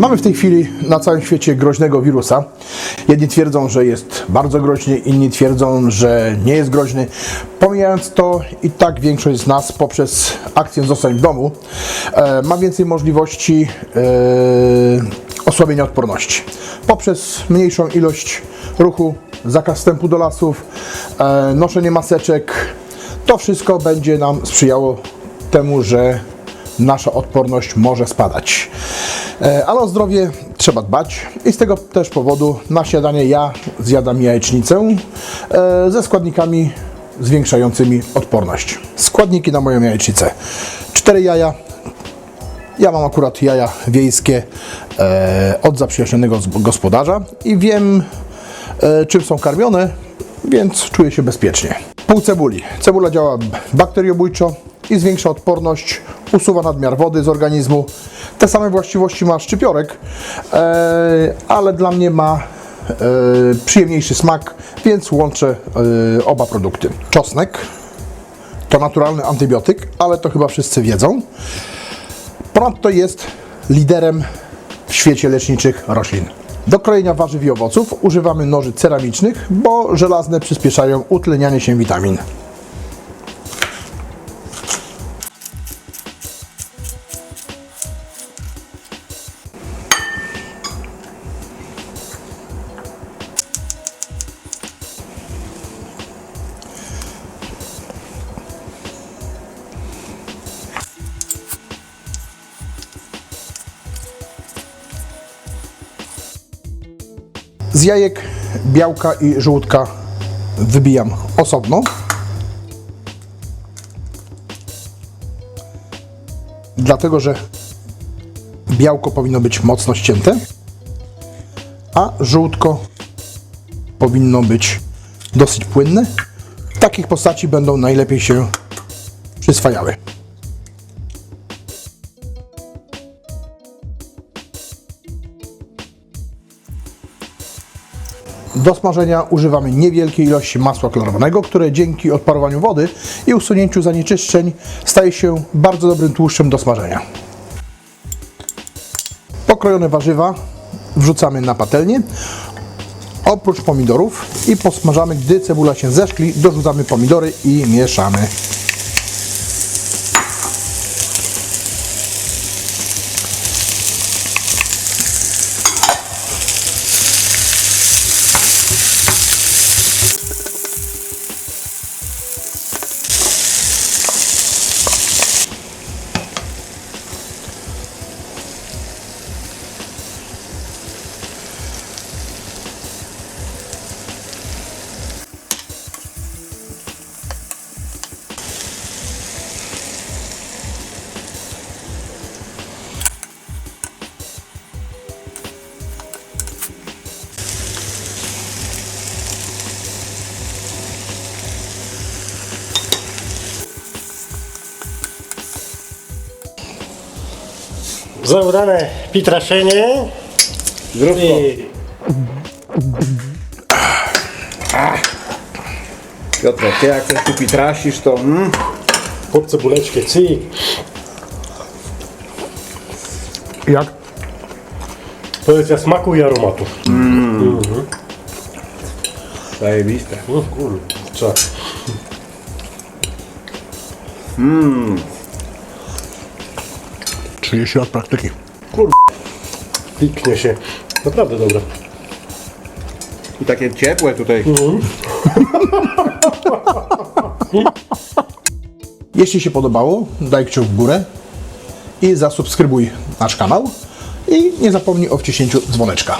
Mamy w tej chwili na całym świecie groźnego wirusa. Jedni twierdzą, że jest bardzo groźny, inni twierdzą, że nie jest groźny. Pomijając to, i tak większość z nas poprzez akcję Zostań w domu e, ma więcej możliwości e, osłabienia odporności. Poprzez mniejszą ilość ruchu, zakaz wstępu do lasów, e, noszenie maseczek, to wszystko będzie nam sprzyjało temu, że nasza odporność może spadać. E, Ale o zdrowie trzeba dbać i z tego też powodu na śniadanie ja zjadam jajecznicę e, ze składnikami zwiększającymi odporność. Składniki na moją jajecznicę. Cztery jaja. Ja mam akurat jaja wiejskie e, od zaprzyjaźnionego gospodarza i wiem czym są karmione, więc czuję się bezpiecznie. Pół cebuli. Cebula działa bakteriobójczo i zwiększa odporność, usuwa nadmiar wody z organizmu. Te same właściwości ma szczypiorek, e, ale dla mnie ma e, przyjemniejszy smak, więc łączę e, oba produkty. Czosnek to naturalny antybiotyk, ale to chyba wszyscy wiedzą. Ponadto jest liderem w świecie leczniczych roślin. Do krojenia warzyw i owoców używamy noży ceramicznych, bo żelazne przyspieszają utlenianie się witamin. Z jajek białka i żółtka wybijam osobno. Dlatego, że białko powinno być mocno ścięte, a żółtko powinno być dosyć płynne. Takich postaci będą najlepiej się przyswajały. Do smażenia używamy niewielkiej ilości masła klarowanego, które dzięki odparowaniu wody i usunięciu zanieczyszczeń staje się bardzo dobrym tłuszczem do smażenia. Pokrojone warzywa wrzucamy na patelnię, oprócz pomidorów i posmażamy, gdy cebula się zeszkli, dorzucamy pomidory i mieszamy. Za udane pitraszenie i Piotrek, ty jak coś tu pitrasisz, to mm, pod cebuleczkę cyk. Jak? Powiedz smaku i aromatu. zajebiste. O kurczę. Mm. 30 lat praktyki. Piknie się. Naprawdę dobre. I takie ciepłe tutaj. Jeśli się podobało, daj kciuk w górę i zasubskrybuj nasz kanał i nie zapomnij o wciśnięciu dzwoneczka.